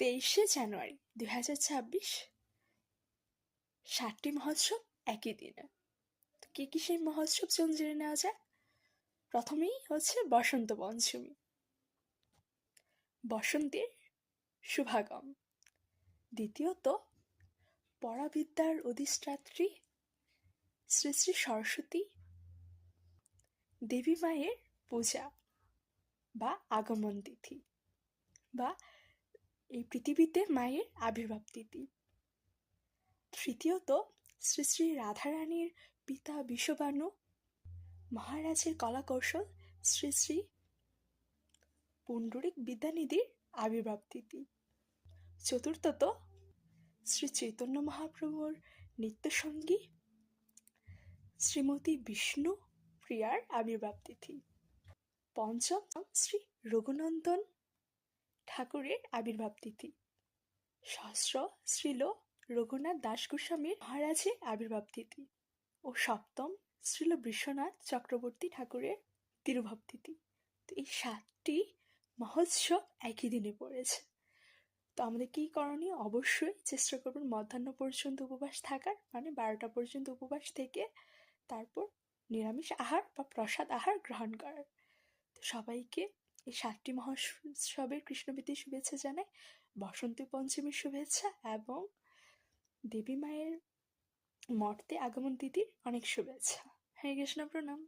তেইশে জানুয়ারি দুই হাজার ছাব্বিশ সাতটি মহোৎসব একই দিনে। তো কী কী সেই মহোৎসব চলুন জেনে নেওয়া যায় প্রথমেই হচ্ছে বসন্ত পঞ্চমী। বসন্তের শুভাগম। দ্বিতীয়ত পরাবিদ্যার অধিষ্ঠাত্রী শ্রী শ্রী সরস্বতী দেবী মায়ের পূজা বা আগমন তিথি বা এই পৃথিবীতে মায়ের আবির্ভাব তিথি। তৃতীয়ত, শ্রী শ্রী রাধারানীর পিতা বিশ্ববানু মহারাজের কলা কৌশল শ্রী শ্রী পুণ্ডরিক বিদ্যানিধির আবির্ভাব তিথি। চতুর্থত, শ্রী চৈতন্য মহাপ্রভুর নিত্যসঙ্গী শ্রীমতী বিষ্ণু প্রিয়ার আবির্ভাব তিথি। পঞ্চম, শ্রী রঘুনন্দন ঠাকুরের আবির্ভাব তিথি। সহস্র শ্রীল রঘুনাথ দাস গোস্বামীর মহারাজের আবির্ভাব তিথি ও সপ্তম শ্রীল বিশ্বনাথ চক্রবর্তী ঠাকুরের তিরুভাব তিথি। তো এই সাতটি মহোৎসব একই দিনে পড়েছে। তো আমাদের কী করণীয়? অবশ্যই চেষ্টা করবেন মধ্যাহ্ন পর্যন্ত উপবাস থাকার মানে বারোটা পর্যন্ত উপবাস থেকে তারপর নিরামিষ আহার বা প্রসাদ আহার গ্রহণ করার। তো সবাইকে এই সাতটি মহোৎসবের কৃষ্ণবীতি শুভেচ্ছা জানাই, বসন্ত পঞ্চমীর শুভেচ্ছা এবং দেবী মায়ের মর্তে আগমন তিথির অনেক শুভেচ্ছা। হরে কৃষ্ণ প্রণাম।